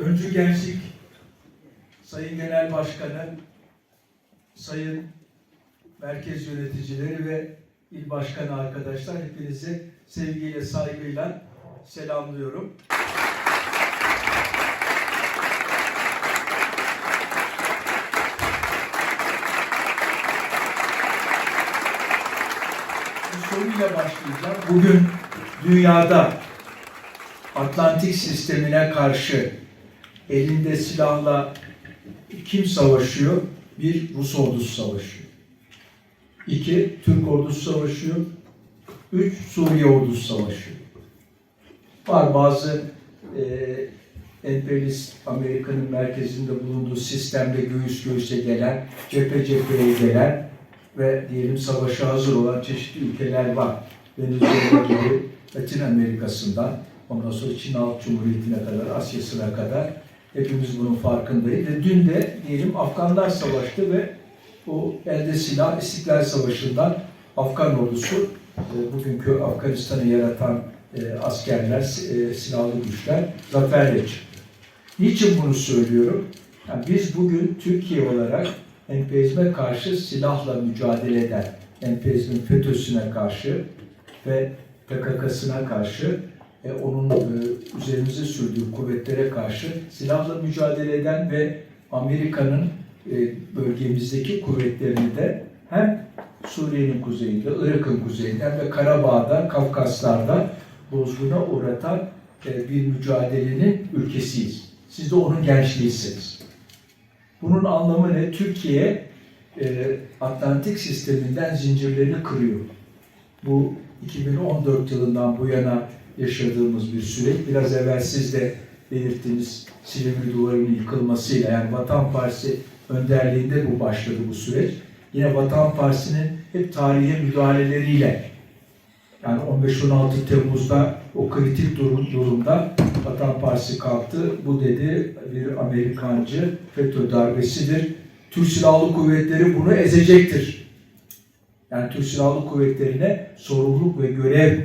Öncü Gençlik Sayın Genel Başkanı, Sayın Merkez Yöneticileri ve İl Başkanı arkadaşlar hepinizi sevgiyle, saygıyla selamlıyorum. Bu soruyla başlayacağım. Bugün dünyada Atlantik sistemine karşı elinde silahla kim savaşıyor? Bir Rus ordusu savaşıyor. İki Türk ordusu savaşıyor. Üç Suriye ordusu savaşıyor. Var bazı e, emperyalist Amerika'nın merkezinde bulunduğu sistemde göğüs göğüse gelen, cephe cepheye gelen ve diyelim savaşa hazır olan çeşitli ülkeler var. Venezuela gibi Latin Amerika'sından ondan sonra Çin Halk Cumhuriyeti'ne kadar, Asya'sına kadar hepimiz bunun farkındayız. Ve dün de diyelim Afganlar savaştı ve o elde silah İstiklal Savaşı'ndan Afgan ordusu e, bugünkü Afganistan'ı yaratan e, askerler, e, silahlı güçler zaferle çıktı. Niçin bunu söylüyorum? Yani biz bugün Türkiye olarak emperyalizme karşı silahla mücadele eden, emperyalizmin FETÖ'süne karşı ve PKK'sına karşı e, onun e, üzerimize sürdüğü kuvvetlere karşı silahla mücadele eden ve Amerika'nın e, bölgemizdeki kuvvetlerini de hem Suriye'nin kuzeyinde, Irak'ın kuzeyinde hem de Karabağ'da, Kafkaslar'da bozguna uğratan e, bir mücadelenin ülkesiyiz. Siz de onun gençliğisiniz. Bunun anlamı ne? Türkiye e, Atlantik sisteminden zincirlerini kırıyor. Bu 2014 yılından bu yana yaşadığımız bir süreç. Biraz evvel siz de belirttiniz Silivri Duvarı'nın yıkılmasıyla yani Vatan Partisi önderliğinde bu başladı bu süreç. Yine Vatan Partisi'nin hep tarihe müdahaleleriyle yani 15-16 Temmuz'da o kritik durum, durumda Vatan Partisi kalktı. Bu dedi bir Amerikancı FETÖ darbesidir. Türk Silahlı Kuvvetleri bunu ezecektir. Yani Türk Silahlı Kuvvetleri'ne sorumluluk ve görev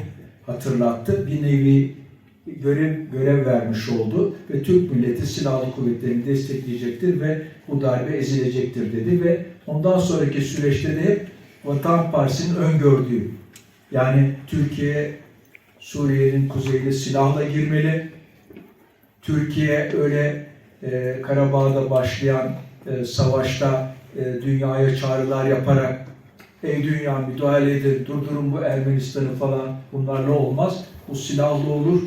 hatırlattı. Bir nevi görev görev vermiş oldu ve Türk milleti silahlı kuvvetlerini destekleyecektir ve bu darbe ezilecektir dedi ve ondan sonraki süreçte de hep Vatan Partisi'nin öngördüğü yani Türkiye Suriye'nin kuzeyine silahla girmeli. Türkiye öyle e, Karabağ'da başlayan e, savaşta e, dünyaya çağrılar yaparak ey dünya müdahale edin, durdurun bu Ermenistan'ı falan bunlarla olmaz. Bu silahlı olur.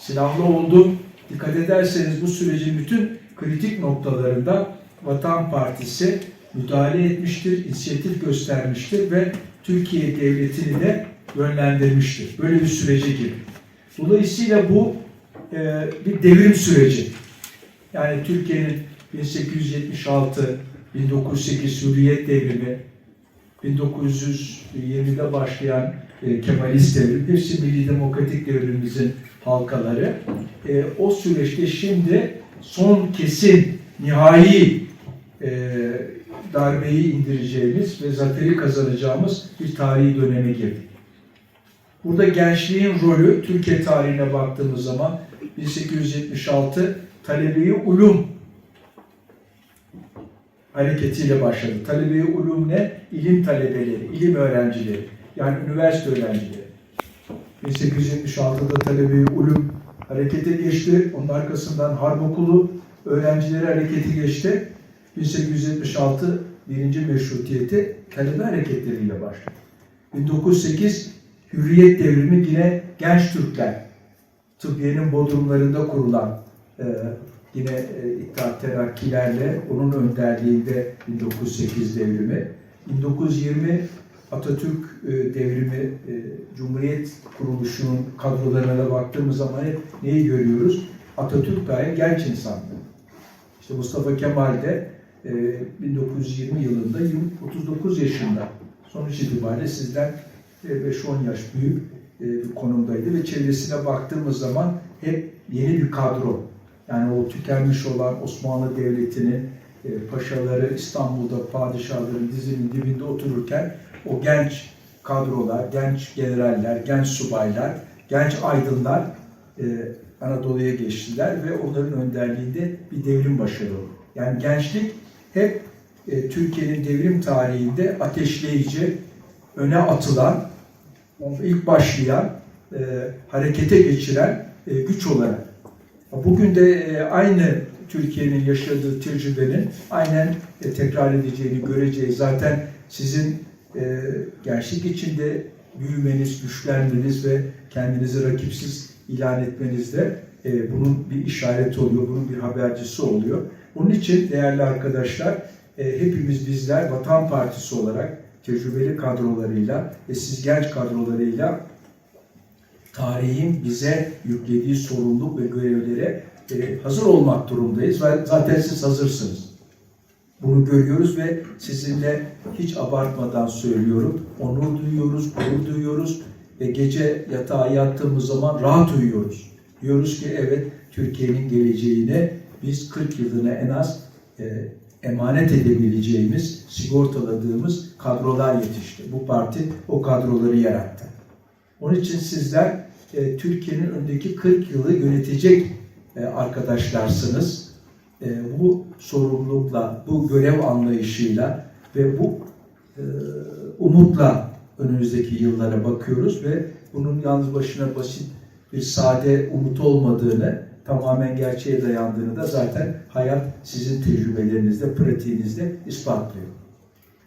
Silahlı oldu. Dikkat ederseniz bu sürecin bütün kritik noktalarında Vatan Partisi müdahale etmiştir, inisiyatif göstermiştir ve Türkiye Devleti'ni de yönlendirmiştir. Böyle bir sürece girdi. Dolayısıyla bu e, bir devrim süreci. Yani Türkiye'nin 1876 1908 Hürriyet Devrimi, 1920'de başlayan e, Kemalist devrim, hepsi Milli Demokratik devrimimizin halkaları. E, o süreçte şimdi son kesin, nihai e, darbeyi indireceğimiz ve zaferi kazanacağımız bir tarihi döneme girdik. Burada gençliğin rolü Türkiye tarihine baktığımız zaman 1876 Talebeyi Ulum hareketiyle başladı. Talebeyi Ulum ne? İlim talebeleri, ilim öğrencileri. Yani üniversite öğrencileri. 1876'da Talebeyi Ulum harekete geçti. Onun arkasından Harp Okulu öğrencileri hareketi geçti. 1876 birinci meşrutiyeti talebe hareketleriyle başladı. 1908 Hürriyet devrimi yine genç Türkler. Tıbbiye'nin bodrumlarında kurulan e, yine e, İttihat Terakkilerle onun önderliğinde 1908 devrimi. 1920 Atatürk e, devrimi e, Cumhuriyet kuruluşunun kadrolarına da baktığımız zaman hep neyi görüyoruz? Atatürk dahi genç insandı. İşte Mustafa Kemal de e, 1920 yılında 39 yaşında. Sonuç itibariyle sizden 5-10 yaş büyük e, bir konumdaydı ve çevresine baktığımız zaman hep yeni bir kadro. Yani o tükenmiş olan Osmanlı Devleti'nin e, paşaları İstanbul'da padişahların dizinin dibinde otururken o genç kadrolar, genç generaller, genç subaylar, genç aydınlar e, Anadolu'ya geçtiler ve onların önderliğinde bir devrim başarılı. Yani gençlik hep e, Türkiye'nin devrim tarihinde ateşleyici, öne atılan, ilk başlayan, harekete geçiren güç olarak. Bugün de e, aynı Türkiye'nin yaşadığı tecrübenin aynen e, tekrar edeceğini göreceğiz. Zaten sizin e, gençlik içinde büyümeniz, güçlenmeniz ve kendinizi rakipsiz ilan etmeniz de bunun bir işareti oluyor, bunun bir habercisi oluyor. Onun için değerli arkadaşlar, hepimiz bizler Vatan Partisi olarak tecrübeli kadrolarıyla ve siz genç kadrolarıyla tarihin bize yüklediği sorumluluk ve görevlere e, hazır olmak durumundayız. Ve Zaten siz hazırsınız. Bunu görüyoruz ve sizinle hiç abartmadan söylüyorum. Onur duyuyoruz, gurur duyuyoruz ve gece yatağa yattığımız zaman rahat uyuyoruz. Diyoruz ki evet Türkiye'nin geleceğine biz 40 yılına en az e, emanet edebileceğimiz, sigortaladığımız kadrolar yetişti. Bu parti o kadroları yarattı. Onun için sizler e, Türkiye'nin öndeki 40 yılı yönetecek e, arkadaşlarsınız. E, bu sorumlulukla, bu görev anlayışıyla ve bu umutla önümüzdeki yıllara bakıyoruz ve bunun yalnız başına basit bir sade umut olmadığını, tamamen gerçeğe dayandığını da zaten hayat sizin tecrübelerinizde, pratiğinizde ispatlıyor.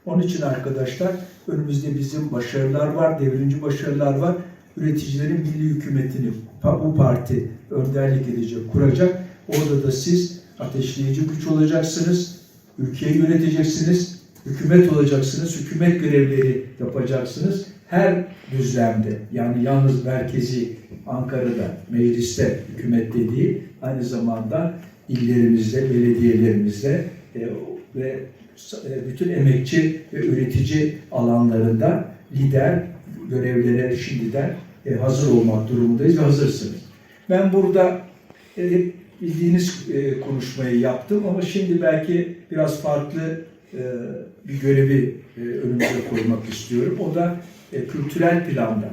Onun için arkadaşlar önümüzde bizim başarılar var, devrimci başarılar var. Üreticilerin milli hükümetini bu parti önderlik edecek, kuracak. Orada da siz ateşleyici güç olacaksınız, ülkeyi yöneteceksiniz, hükümet olacaksınız, hükümet görevleri yapacaksınız. Her düzlemde yani yalnız merkezi Ankara'da, mecliste, hükümette değil, aynı zamanda illerimizde, belediyelerimizde e, ve e, bütün emekçi ve üretici alanlarında lider görevlere şimdiden e, hazır olmak durumundayız ve hazırsınız. Ben burada e, bildiğiniz e, konuşmayı yaptım ama şimdi belki biraz farklı e, bir görevi önümüze koymak istiyorum. O da e, kültürel planda.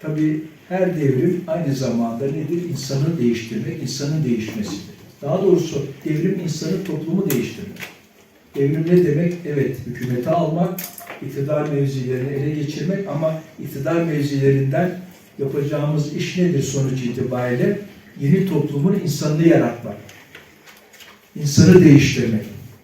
Tabii her devrim aynı zamanda nedir? İnsanı değiştirmek, insanın değişmesidir. Daha doğrusu devrim insanı, toplumu değiştirmek. Devrim ne demek? Evet, hükümeti almak, iktidar mevzilerini ele geçirmek ama iktidar mevzilerinden yapacağımız iş nedir sonuç itibariyle? Yeni toplumun insanını yaratmak. İnsanı değiştirmek.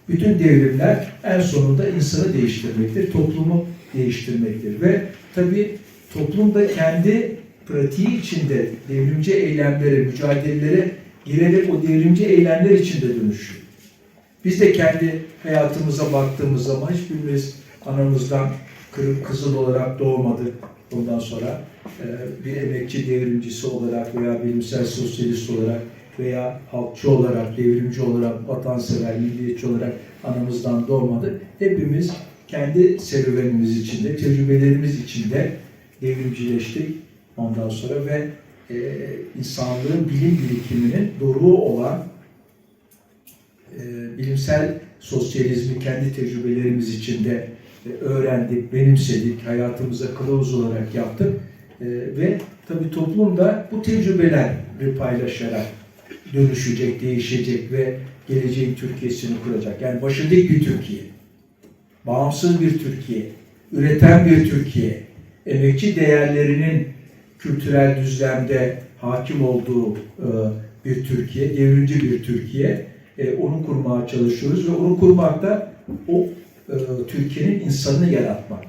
Bütün devrimler en sonunda insanı değiştirmektir, toplumu değiştirmektir. Ve tabii toplum da kendi pratiği içinde devrimci eylemlere, mücadelelere girerek o devrimci eylemler içinde dönüşüyor. Biz de kendi hayatımıza baktığımız zaman hiçbirimiz anamızdan kırık kızıl olarak doğmadık. Ondan sonra e, bir emekçi devrimcisi olarak veya bilimsel sosyalist olarak veya halkçı olarak, devrimci olarak, vatansever, milliyetçi olarak anamızdan doğmadık. Hepimiz kendi serüvenimiz içinde, tecrübelerimiz içinde devrimcileştik ondan sonra ve e, insanlığın bilim birikiminin doruğu olan e, bilimsel sosyalizmi kendi tecrübelerimiz içinde öğrendik, benimsedik, hayatımıza kılavuz olarak yaptık. E, ve tabii toplum da bu tecrübeleri paylaşarak dönüşecek, değişecek ve geleceğin Türkiye'sini kuracak. Yani başı dik bir Türkiye, bağımsız bir Türkiye, üreten bir Türkiye, emekçi değerlerinin kültürel düzlemde hakim olduğu e, bir Türkiye, devrimci bir Türkiye. E, onu kurmaya çalışıyoruz ve onu kurmakta o e, Türkiye'nin insanını yaratmak.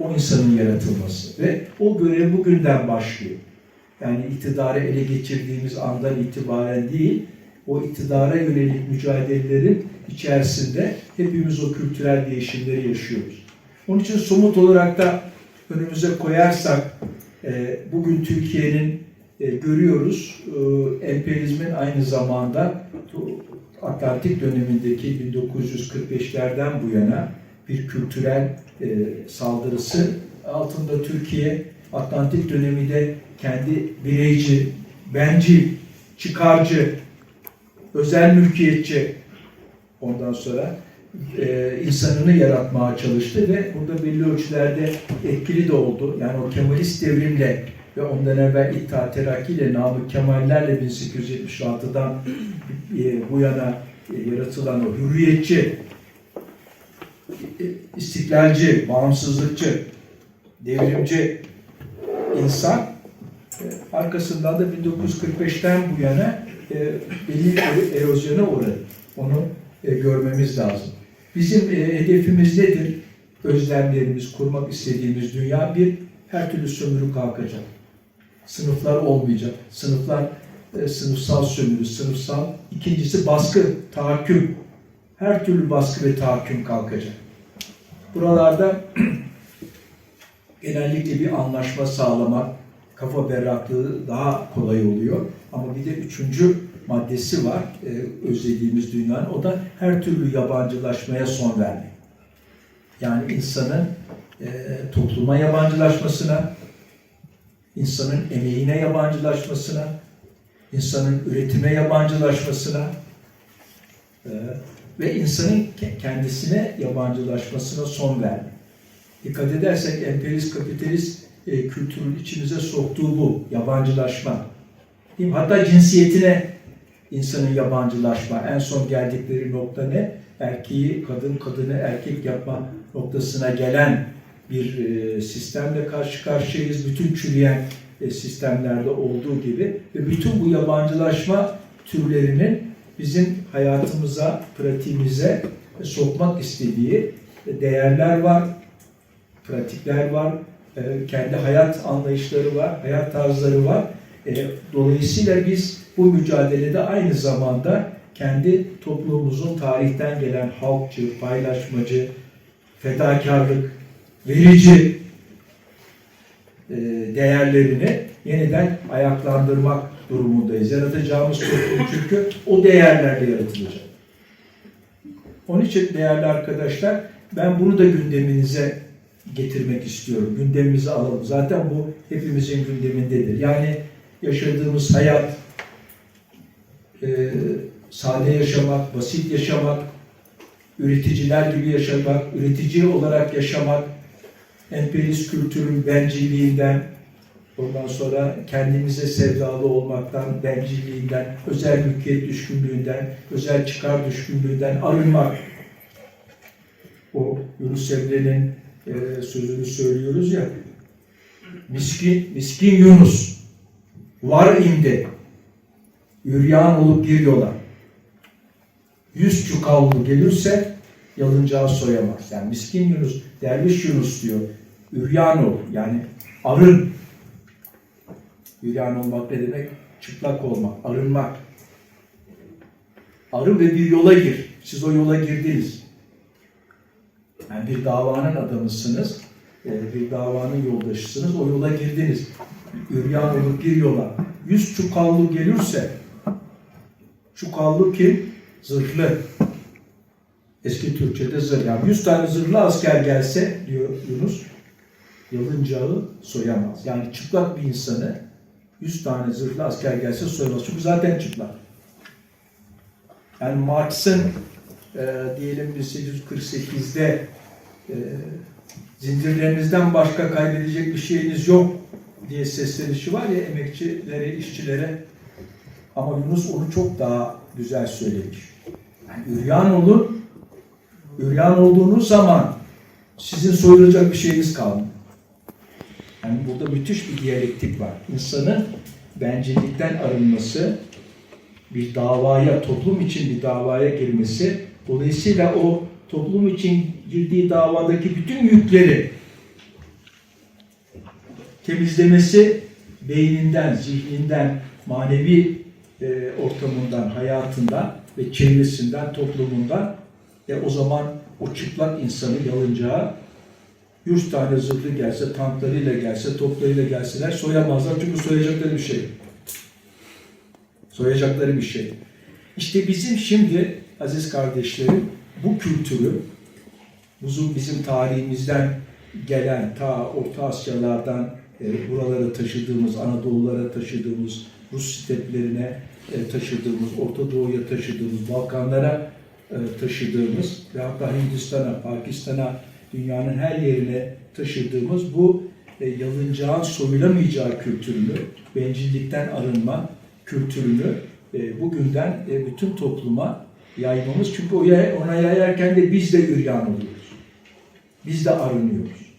O insanın yaratılması ve o görev bugünden başlıyor. Yani iktidarı ele geçirdiğimiz andan itibaren değil, o iktidara yönelik mücadelelerin içerisinde hepimiz o kültürel değişimleri yaşıyoruz. Onun için somut olarak da önümüze koyarsak e, bugün Türkiye'nin e, görüyoruz e, emperyalizmin aynı zamanda Atlantik dönemindeki 1945'lerden bu yana bir kültürel e, saldırısı altında Türkiye Atlantik döneminde kendi bireyci, bencil, çıkarcı, özel mülkiyetçi ondan sonra e, insanını yaratmaya çalıştı ve burada belli ölçülerde etkili de oldu. Yani o Kemalist devrimle ve ondan evvel İttihat Terakki ile Namık Kemallerle 1876'dan e, bu yana e, yaratılan o hürriyetçi, e, istiklalci, bağımsızlıkçı, devrimci insan e, arkasından da 1945'ten bu yana e, belli bir erozyona uğradı. Onu görmemiz lazım. Bizim hedefimiz nedir? Özlemlerimiz, kurmak istediğimiz dünya bir her türlü sömürü kalkacak. Sınıflar olmayacak. Sınıflar e, sınıfsal sömürü, sınıfsal. İkincisi baskı, tahakküm. Her türlü baskı ve tahakküm kalkacak. Buralarda genellikle bir anlaşma sağlamak, kafa berraklığı daha kolay oluyor. Ama bir de üçüncü maddesi var e, özlediğimiz dünyanın. O da her türlü yabancılaşmaya son vermek. Yani insanın e, topluma yabancılaşmasına, insanın emeğine yabancılaşmasına, insanın üretime yabancılaşmasına e, ve insanın ke- kendisine yabancılaşmasına son vermek. Dikkat edersek emperyalist kapitalist e, kültürün içimize soktuğu bu yabancılaşma. Değil mi? Hatta cinsiyetine insanın yabancılaşma. En son geldikleri nokta ne? Erkeği kadın, kadını erkek yapma noktasına gelen bir e, sistemle karşı karşıyayız. Bütün çürüyen e, sistemlerde olduğu gibi ve bütün bu yabancılaşma türlerinin bizim hayatımıza, pratiğimize sokmak istediği değerler var, pratikler var, e, kendi hayat anlayışları var, hayat tarzları var. E, Dolayısıyla biz bu mücadelede aynı zamanda kendi toplumumuzun tarihten gelen halkçı, paylaşmacı, fedakarlık, verici e, değerlerini yeniden ayaklandırmak durumundayız. Yaratacağımız toplum çünkü o değerlerle yaratılacak. Onun için değerli arkadaşlar ben bunu da gündeminize getirmek istiyorum. Gündemimize alalım. Zaten bu hepimizin gündemindedir. Yani yaşadığımız hayat, e, sade yaşamak, basit yaşamak, üreticiler gibi yaşamak, üretici olarak yaşamak, emperyalist kültürün bencilliğinden, ondan sonra kendimize sevdalı olmaktan, bencilliğinden, özel mülkiyet düşkünlüğünden, özel çıkar düşkünlüğünden arınmak. O Yunus Emre'nin e, sözünü söylüyoruz ya, miskin, miskin Yunus var indi, yürüyen olup bir yola. Yüz çukallı gelirse yalıncağı soyamaz. Yani miskin Yunus, derviş Yunus diyor. Üryan ol. Yani arın. Üryan olmak ne demek? Çıplak olmak, arınmak. Arın ve bir yola gir. Siz o yola girdiniz. Yani bir davanın adamısınız. e, Bir davanın yoldaşısınız. O yola girdiniz. Üryan olup bir yola. Yüz çukallı gelirse çukallı kim? Zırhlı. Eski Türkçe'de zırh. Yani 100 tane zırhlı asker gelse diyor Yunus, yalıncağı soyamaz. Yani çıplak bir insanı 100 tane zırhlı asker gelse soyamaz. Çünkü zaten çıplak. Yani Marx'ın e, diyelim 1848'de e, zincirlerinizden başka kaybedecek bir şeyiniz yok diye seslenişi var ya emekçilere, işçilere. Ama Yunus onu çok daha güzel söylemiş. Yani üryan olun, üryan olduğunuz zaman sizin soyulacak bir şeyiniz kalmıyor. Yani burada müthiş bir diyalektik var. İnsanın bencillikten arınması, bir davaya, toplum için bir davaya girmesi, dolayısıyla o toplum için girdiği davadaki bütün yükleri temizlemesi beyninden, zihninden, manevi e, ortamından, hayatından ve çevresinden, toplumundan e, o zaman o çıplak insanı yalıncağı 100 tane zırhlı gelse, tanklarıyla gelse, toplarıyla gelseler soyamazlar çünkü soyacakları bir şey. Soyacakları bir şey. İşte bizim şimdi aziz kardeşlerim bu kültürü bizim, bizim tarihimizden gelen ta Orta Asyalardan e, buralara taşıdığımız, Anadolulara taşıdığımız, Rus steplerine e, taşıdığımız, Orta Doğu'ya taşıdığımız, Balkanlara taşıdığımız ve hatta Hindistan'a, Pakistan'a, dünyanın her yerine taşıdığımız bu e, yalıncağın soyulamayacağı kültürünü, bencillikten arınma kültürünü e, bugünden e, bütün topluma yaymamız. Çünkü ona yayarken de biz de üryan oluyoruz. Biz de arınıyoruz.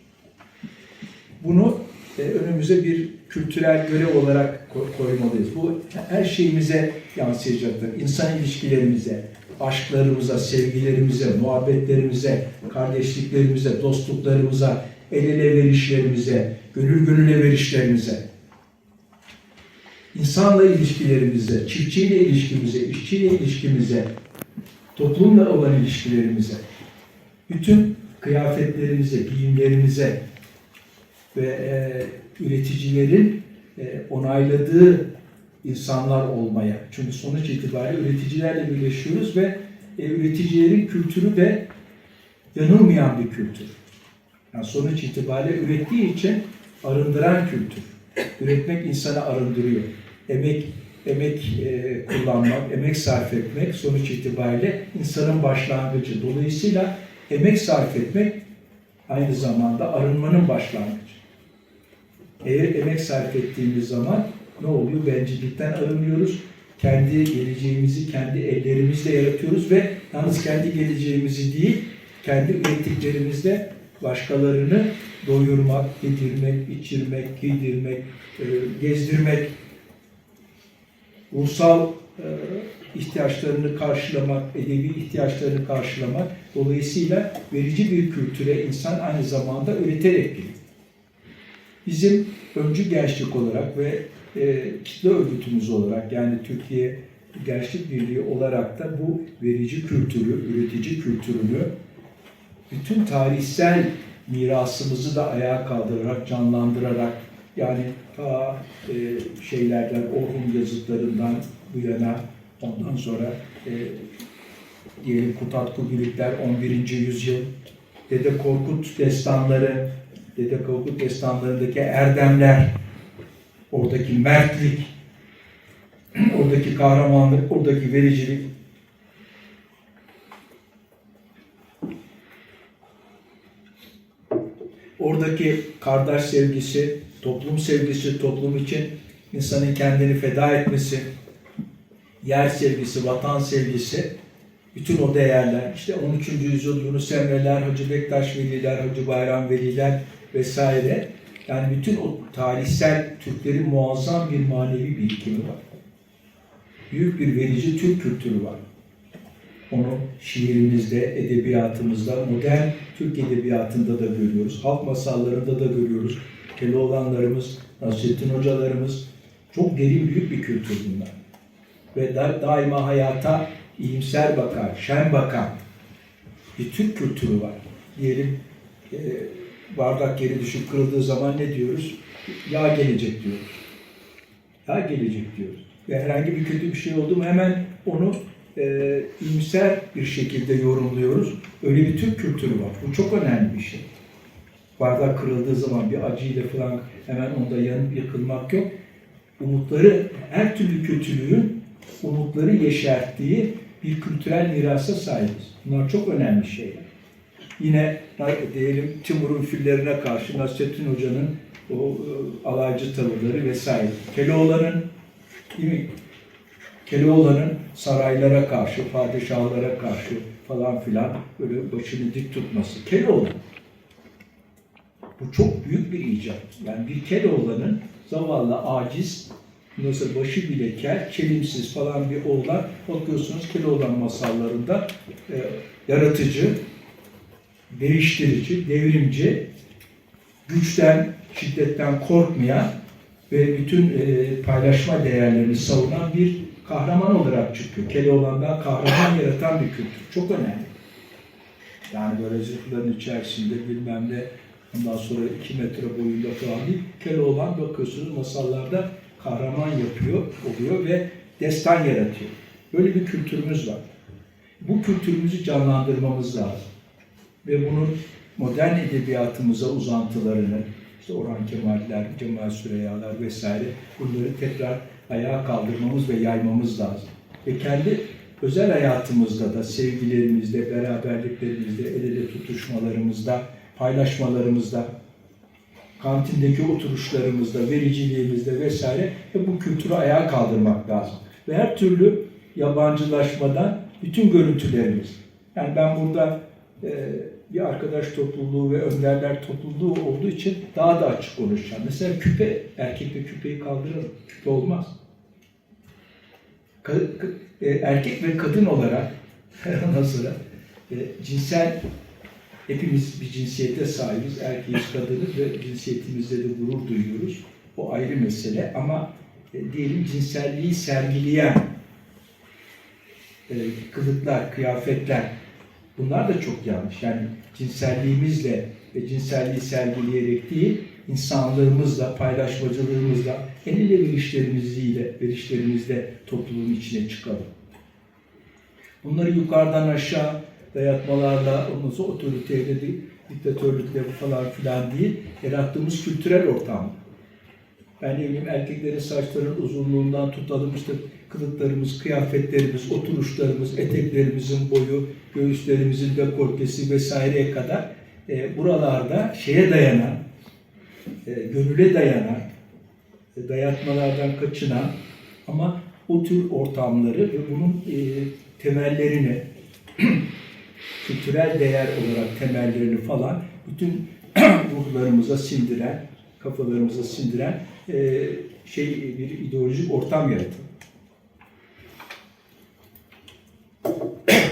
Bunu e, önümüze bir kültürel görev olarak ko- koymalıyız. Bu her şeyimize yansıyacaktır. İnsan ilişkilerimize, aşklarımıza, sevgilerimize, muhabbetlerimize, kardeşliklerimize, dostluklarımıza, el ele verişlerimize, gönül gönüle verişlerimize, insanla ilişkilerimize, çiftçiyle ilişkimize, işçiyle ilişkimize, toplumla olan ilişkilerimize, bütün kıyafetlerimize, giyimlerimize ve e, üreticilerin e, onayladığı insanlar olmaya. Çünkü sonuç itibariyle üreticilerle birleşiyoruz ve e, üreticilerin kültürü de yanılmayan bir kültür. Yani sonuç itibariyle ürettiği için arındıran kültür. Üretmek insanı arındırıyor. Emek emek e, kullanmak, emek sarf etmek sonuç itibariyle insanın başlangıcı. Dolayısıyla emek sarf etmek aynı zamanda arınmanın başlangıcı. Eğer emek sarf ettiğimiz zaman ne oluyor? Bencillikten arınıyoruz. Kendi geleceğimizi kendi ellerimizle yaratıyoruz ve yalnız kendi geleceğimizi değil, kendi ürettiklerimizle başkalarını doyurmak, yedirmek, içirmek, giydirmek, e, gezdirmek, ruhsal e, ihtiyaçlarını karşılamak, edebi ihtiyaçlarını karşılamak. Dolayısıyla verici bir kültüre insan aynı zamanda üreterek geliyor. Bizim öncü gençlik olarak ve e, kitle örgütümüz olarak yani Türkiye Gençlik Birliği olarak da bu verici kültürü, üretici kültürünü bütün tarihsel mirasımızı da ayağa kaldırarak, canlandırarak yani ta e, şeylerden, Orhun yazıtlarından bu yana ondan sonra e, diyelim Kutatku Gülükler 11. yüzyıl, Dede Korkut destanları, Dede Korkut destanlarındaki erdemler, oradaki mertlik, oradaki kahramanlık, oradaki vericilik, oradaki kardeş sevgisi, toplum sevgisi, toplum için insanın kendini feda etmesi, yer sevgisi, vatan sevgisi, bütün o değerler, işte 13. yüzyıl Yunus Emre'ler, Hacı Bektaş Veliler, Hacı Bayram Veliler vesaire. Yani bütün o tarihsel Türklerin muazzam bir manevi birikimi var. Büyük bir verici Türk kültürü var. Onu şiirimizde, edebiyatımızda, modern Türk edebiyatında da görüyoruz. Halk masallarında da görüyoruz. Keloğlanlarımız, Nasrettin hocalarımız çok derin büyük bir kültür bunlar. Ve da, daima hayata iyimser bakan, şen bakan bir Türk kültürü var. Diyelim e, bardak yeri düşüp kırıldığı zaman ne diyoruz? Yağ gelecek diyoruz. Yağ gelecek diyoruz. Ve herhangi bir kötü bir şey oldu mu hemen onu e, iyimser bir şekilde yorumluyoruz. Öyle bir Türk kültürü var. Bu çok önemli bir şey. Bardak kırıldığı zaman bir acıyla falan hemen onda yanıp yıkılmak yok. Umutları, her türlü kötülüğün umutları yeşerttiği bir kültürel mirasa sahibiz. Bunlar çok önemli şeyler. Yine diyelim Timur'un fillerine karşı Nasrettin Hoca'nın o e, alaycı tavırları vesaire. Keloğlan'ın değil mi? Keloğlan'ın saraylara karşı, padişahlara karşı falan filan böyle başını dik tutması. Keloğlan. Bu çok büyük bir icat. Yani bir Keloğlan'ın zavallı, aciz, nasıl başı bile kel, kelimsiz falan bir oğlan. Bakıyorsunuz Keloğlan masallarında e, yaratıcı, değiştirici, devrimci, güçten, şiddetten korkmayan ve bütün e, paylaşma değerlerini savunan bir kahraman olarak çıkıyor. Keloğlan'dan kahraman yaratan bir kültür. Çok önemli. Yani böyle zırhların içerisinde bilmem ne ondan sonra iki metre boyunda falan değil. Keloğlan bakıyorsunuz masallarda kahraman yapıyor, oluyor ve destan yaratıyor. Böyle bir kültürümüz var. Bu kültürümüzü canlandırmamız lazım. Ve bunun modern edebiyatımıza uzantılarını, işte Orhan Kemal'ler, Cemal Süreyyalar vesaire bunları tekrar ayağa kaldırmamız ve yaymamız lazım. Ve kendi özel hayatımızda da, sevgilerimizde, beraberliklerimizde, el ele tutuşmalarımızda, paylaşmalarımızda kantindeki oturuşlarımızda, vericiliğimizde vesaire ve bu kültürü ayağa kaldırmak lazım. Ve her türlü yabancılaşmadan bütün görüntülerimiz. Yani ben burada e, bir arkadaş topluluğu ve önderler topluluğu olduğu için daha da açık konuşacağım. Mesela küpe, erkekle küpeyi kaldıralım. Küpe olmaz. E, erkek ve kadın olarak ondan sonra e, cinsel hepimiz bir cinsiyete sahibiz. Erkeğiz, kadınız ve cinsiyetimizde de gurur duyuyoruz. O ayrı mesele ama e, diyelim cinselliği sergileyen kılıklar, kıyafetler bunlar da çok yanlış. Yani cinselliğimizle ve cinselliği sergileyerek değil, insanlığımızla, paylaşmacılığımızla, el ele verişlerimizle, verişlerimizle topluluğun içine çıkalım. Bunları yukarıdan aşağı dayatmalarla, ondan sonra otoriteyle, diktatörlükle falan filan değil, yarattığımız kültürel ortam. Ben ne bileyim erkeklerin saçlarının uzunluğundan tutalım işte kılıklarımız, kıyafetlerimiz, oturuşlarımız, eteklerimizin boyu, göğüslerimizin dekoltesi vesaireye kadar e, buralarda şeye dayanan, e, gönüle dayanan, e, dayatmalardan kaçınan ama o tür ortamları ve bunun e, temellerini kültürel değer olarak temellerini falan bütün ruhlarımıza sindiren, kafalarımıza sindiren e, şey bir ideolojik ortam yaratın.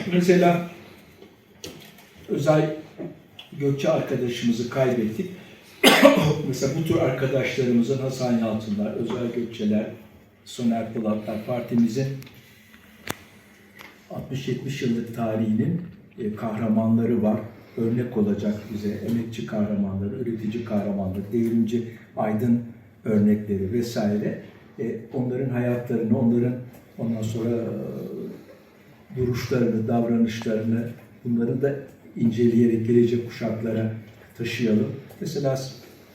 Mesela Özay Gökçe arkadaşımızı kaybettik. Mesela bu tür arkadaşlarımızın Hasan Yalçınlar, Özay Gökçeler, Soner Polatlar partimizin 60-70 yıllık tarihinin e, kahramanları var. Örnek olacak bize emekçi kahramanları, üretici kahramanları, devrimci aydın örnekleri vesaire. E, onların hayatlarını, onların ondan sonra e, duruşlarını, davranışlarını bunları da inceleyerek gelecek kuşaklara taşıyalım. Mesela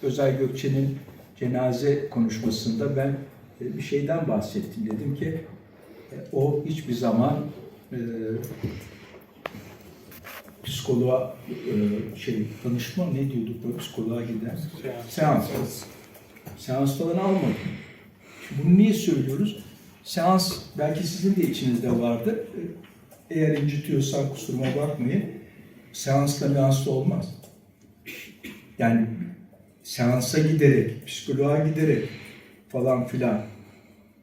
Özay Gökçe'nin cenaze konuşmasında ben e, bir şeyden bahsettim. Dedim ki e, o hiçbir zaman e, psikoloğa e, şey danışma ne diyorduk psikoloğa giden seans. Seans falan almadım. Bunu niye söylüyoruz? Seans belki sizin de içinizde vardır. Eğer incitiyorsan kusuruma bakmayın. Seansla meansla olmaz. Yani seansa giderek, psikoloğa giderek falan filan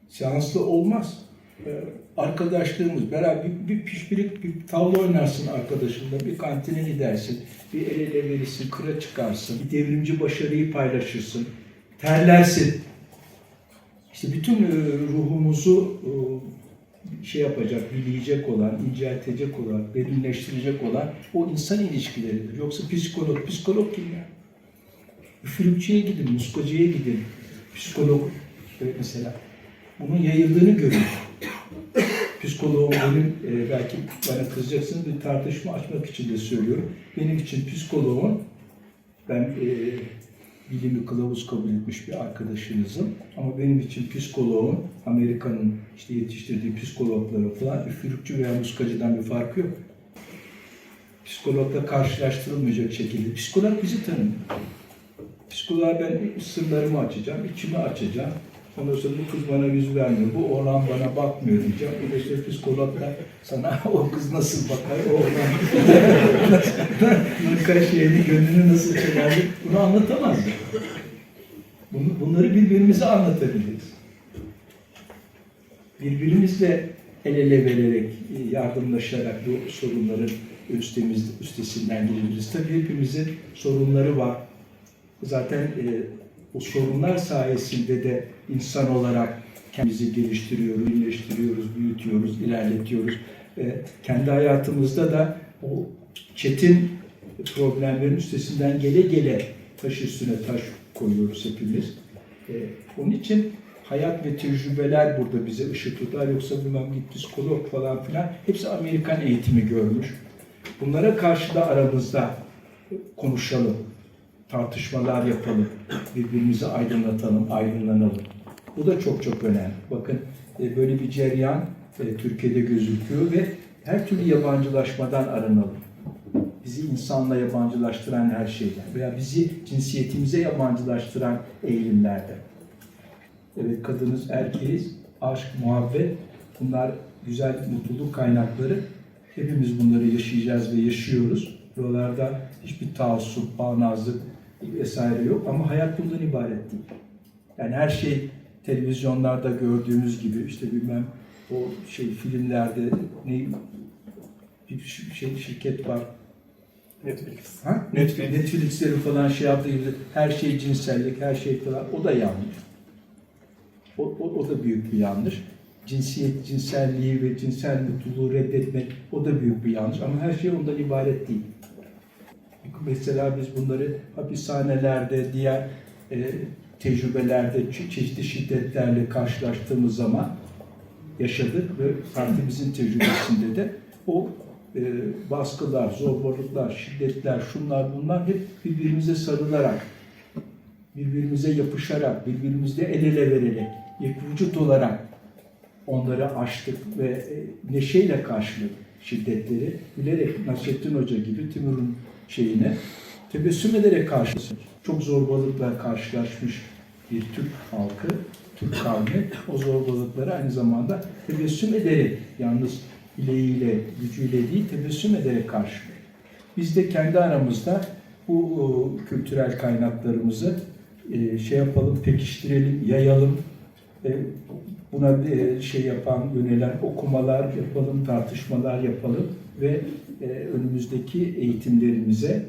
seansla olmaz. Ee, arkadaşlığımız, beraber bir, bir pişpirik, bir tavla oynarsın arkadaşınla, bir kantine gidersin, bir el ele verirsin, kıra çıkarsın, bir devrimci başarıyı paylaşırsın, terlersin. İşte bütün e, ruhumuzu e, şey yapacak, bileyecek olan, inceltecek olan, derinleştirecek olan o insan ilişkileridir. Yoksa psikolog, psikolog kim ya? Üfürükçüye gidin, muskacıya gidin, psikolog e, mesela. Bunun yayıldığını görün. Psikoloğum benim, e, belki bana kızacaksınız bir tartışma açmak için de söylüyorum. Benim için psikoloğun, ben e, bilimi kılavuz kabul etmiş bir arkadaşınızım. Ama benim için psikoloğun, Amerika'nın işte yetiştirdiği psikologları falan üfürükçü veya muskacıdan bir farkı yok. Psikologla karşılaştırılmayacak şekilde. Psikolog bizi tanımıyor. Psikoloğa ben sırlarımı açacağım, içimi açacağım. Ondan sonra bu kız bana yüz vermiyor, bu oğlan bana bakmıyor diyeceğim. Bu da işte psikologla sana o kız nasıl bakar, o oğlan nasıl şeyini, gönlünü nasıl çeker, bunu anlatamaz. Bunu, bunları birbirimize anlatabiliriz. Birbirimizle el ele vererek, yardımlaşarak bu sorunların üstemiz, üstesinden gelebiliriz. Tabii hepimizin sorunları var. Zaten e, o sorunlar sayesinde de insan olarak kendimizi geliştiriyoruz, iyileştiriyoruz, büyütüyoruz, ilerletiyoruz. E, kendi hayatımızda da o çetin problemlerin üstesinden gele gele taş üstüne taş koyuyoruz hepimiz. E, onun için hayat ve tecrübeler burada bize ışık tutar. Yoksa bilmem bir psikolog falan filan hepsi Amerikan eğitimi görmüş. Bunlara karşı da aramızda konuşalım tartışmalar yapalım, birbirimizi aydınlatalım, aydınlanalım. Bu da çok çok önemli. Bakın e, böyle bir ceryan e, Türkiye'de gözüküyor ve her türlü yabancılaşmadan arınalım. bizi insanla yabancılaştıran her şeyden veya bizi cinsiyetimize yabancılaştıran eğilimlerden. Evet kadınız, erkeğiz, aşk, muhabbet bunlar güzel mutluluk kaynakları. Hepimiz bunları yaşayacağız ve yaşıyoruz. Buralarda hiçbir taassup, bağnazlık vesaire yok ama hayat bundan ibaret değil. Yani her şey televizyonlarda gördüğümüz gibi işte bilmem o şey filmlerde ne bir şey şirket var. Netflix. Ha? Netflix. Netflix'lerin falan şey yaptığı gibi her şey cinsellik, her şey falan o da yanlış. O, o, o da büyük bir yanlış. Cinsiyet, cinselliği ve cinsel mutluluğu reddetmek o da büyük bir yanlış ama her şey ondan ibaret değil. Mesela biz bunları hapishanelerde, diğer e, tecrübelerde, çe- çeşitli şiddetlerle karşılaştığımız zaman yaşadık ve partimizin tecrübesinde de o e, baskılar, zorbalıklar, şiddetler, şunlar bunlar hep birbirimize sarılarak, birbirimize yapışarak, birbirimizle el ele vererek, vücut olarak onları aştık ve e, neşeyle karşıladık şiddetleri. Bilerek Nasrettin Hoca gibi Timur'un şeyine tebessüm ederek karşıladık. Çok zorbalıkla karşılaşmış bir Türk halkı, Türk kavmi o zorbalıkları aynı zamanda tebessüm ederek, yalnız bileğiyle, gücüyle değil, tebessüm ederek karşılıyor. Biz de kendi aramızda bu o, kültürel kaynaklarımızı e, şey yapalım, pekiştirelim, yayalım. E, buna e, şey yapan, yönelen okumalar yapalım, tartışmalar yapalım ve e, önümüzdeki eğitimlerimize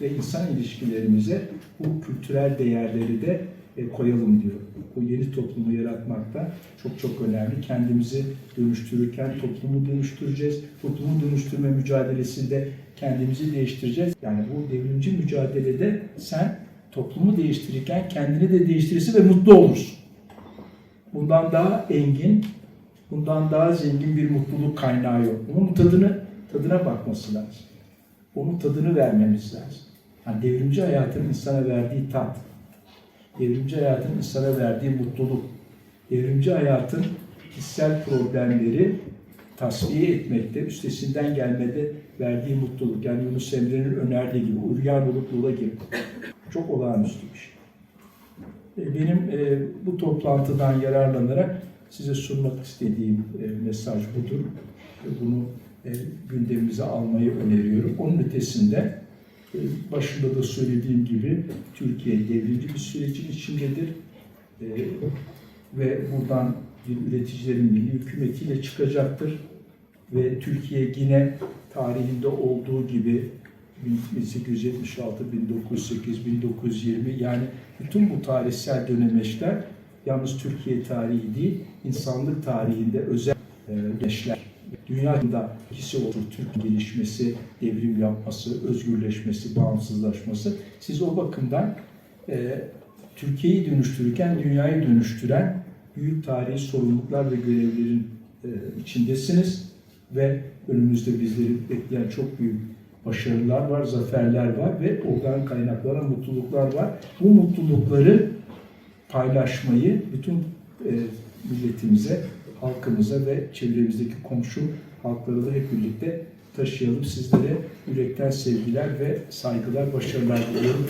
ve insan ilişkilerimize bu kültürel değerleri de e, koyalım diyor. Bu yeni toplumu yaratmakta çok çok önemli. Kendimizi dönüştürürken toplumu dönüştüreceğiz. Toplumu dönüştürme mücadelesinde kendimizi değiştireceğiz. Yani bu devrimci mücadelede sen toplumu değiştirirken kendini de değiştirirsin ve mutlu olursun. Bundan daha engin, bundan daha zengin bir mutluluk kaynağı yok. Bunun tadını, tadına bakması lazım. Onun tadını vermemiz lazım. Yani devrimci hayatın insana verdiği tat, devrimci hayatın insana verdiği mutluluk, devrimci hayatın kişisel problemleri tasfiye etmekte, üstesinden gelmede verdiği mutluluk. Yani Yunus Emre'nin önerdiği gibi, uryan olup yola gir. Çok olağanüstü bir şey. E, Benim e, bu toplantıdan yararlanarak size sunmak istediğim e, mesaj budur. Bunu e, gündemimize almayı öneriyorum. Onun ötesinde e, başında da söylediğim gibi Türkiye devrimci bir sürecin içindedir. E, ve buradan bir üreticilerin milli hükümetiyle çıkacaktır. Ve Türkiye yine tarihinde olduğu gibi 1876, 1908, 1920 yani bütün bu tarihsel dönemeçler yalnız Türkiye tarihi değil, insanlık tarihinde özel geçler. Dünyada ikisi olur, Türk gelişmesi, devrim yapması, özgürleşmesi, bağımsızlaşması. Siz o bakımdan e, Türkiye'yi dönüştürürken dünyayı dönüştüren büyük tarihi sorumluluklar ve görevlerin e, içindesiniz ve önümüzde bizleri bekleyen çok büyük başarılar var, zaferler var ve oradan kaynaklanan mutluluklar var. Bu mutlulukları paylaşmayı bütün e, milletimize, halkımıza ve çevremizdeki komşu halkları da hep birlikte taşıyalım. Sizlere yürekten sevgiler ve saygılar, başarılar diliyorum.